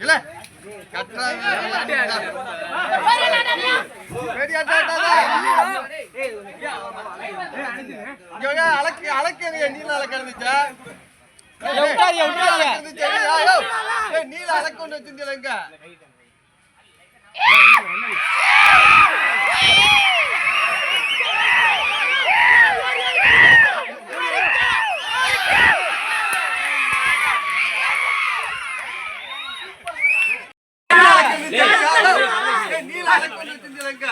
இல்ல அலக்கு அலக்கு நீல அலக்கு இருந்துச்சா நீல அலக்கு ஒன்று வச்சிருந்தீங்க நீல அலக்கு ஒன்று வச்சிருந்தீங்க